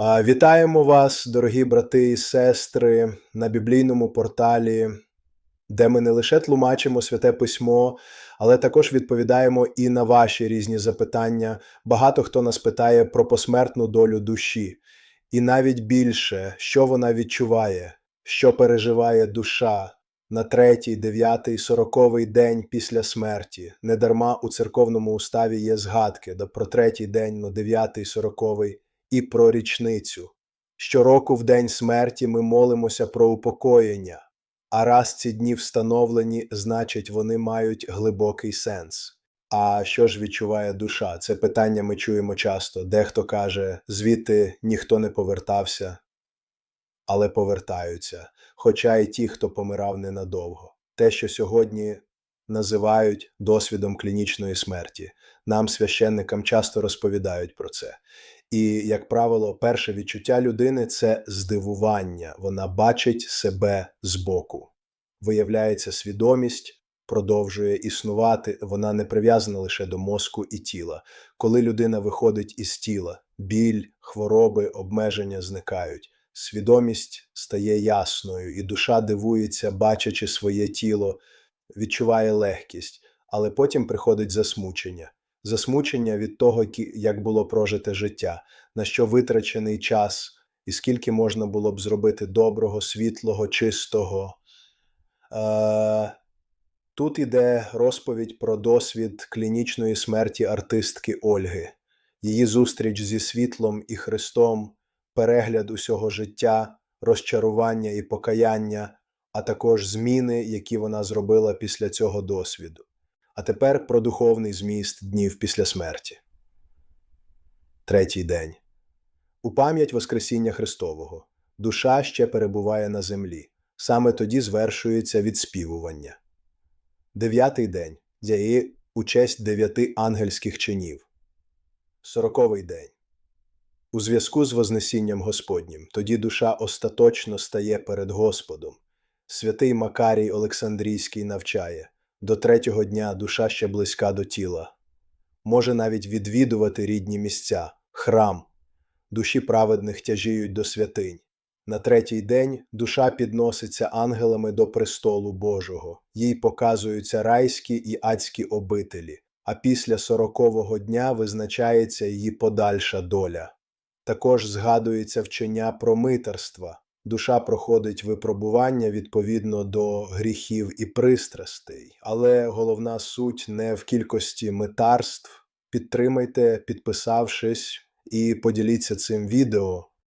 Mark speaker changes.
Speaker 1: Вітаємо вас, дорогі брати і сестри, на біблійному порталі, де ми не лише тлумачимо святе письмо, але також відповідаємо і на ваші різні запитання. Багато хто нас питає про посмертну долю душі, і навіть більше, що вона відчуває, що переживає душа на третій, дев'ятий, сороковий день після смерті. Недарма у церковному уставі є згадки про третій день, ну, дев'ятий, сороковий і про річницю. Щороку в день смерті ми молимося про упокоєння, а раз ці дні встановлені, значить, вони мають глибокий сенс. А що ж відчуває душа? Це питання ми чуємо часто. Дехто каже, звідти ніхто не повертався, але повертаються, хоча й ті, хто помирав ненадовго. Те, що сьогодні називають досвідом клінічної смерті. Нам, священникам, часто розповідають про це. І, як правило, перше відчуття людини це здивування. Вона бачить себе збоку. Виявляється, свідомість продовжує існувати, вона не прив'язана лише до мозку і тіла. Коли людина виходить із тіла, біль, хвороби, обмеження зникають. Свідомість стає ясною, і душа дивується, бачачи своє тіло, відчуває легкість, але потім приходить засмучення. Засмучення від того, як було прожите життя, на що витрачений час, і скільки можна було б зробити доброго, світлого, чистого. Е, тут іде розповідь про досвід клінічної смерті артистки Ольги, її зустріч зі світлом і Христом, перегляд усього життя, розчарування і покаяння, а також зміни, які вона зробила після цього досвіду. А тепер про духовний зміст днів після смерті. Третій день. У пам'ять Воскресіння Христового. Душа ще перебуває на землі. Саме тоді звершується відспівування. Дев'ятий день. Дяї у честь дев'яти ангельських чинів. Сороковий день. У зв'язку з Вознесінням Господнім тоді душа остаточно стає перед Господом. Святий Макарій Олександрійський навчає до третього дня душа ще близька до тіла, може навіть відвідувати рідні місця, храм. Душі праведних тяжіють до святинь. На третій день душа підноситься ангелами до престолу Божого, їй показуються райські і адські обителі, а після сорокового дня визначається її подальша доля. Також згадується вчення про митерства. Душа проходить випробування відповідно до гріхів і пристрастей, але головна суть не в кількості митарств. Підтримайте, підписавшись, і поділіться цим відео,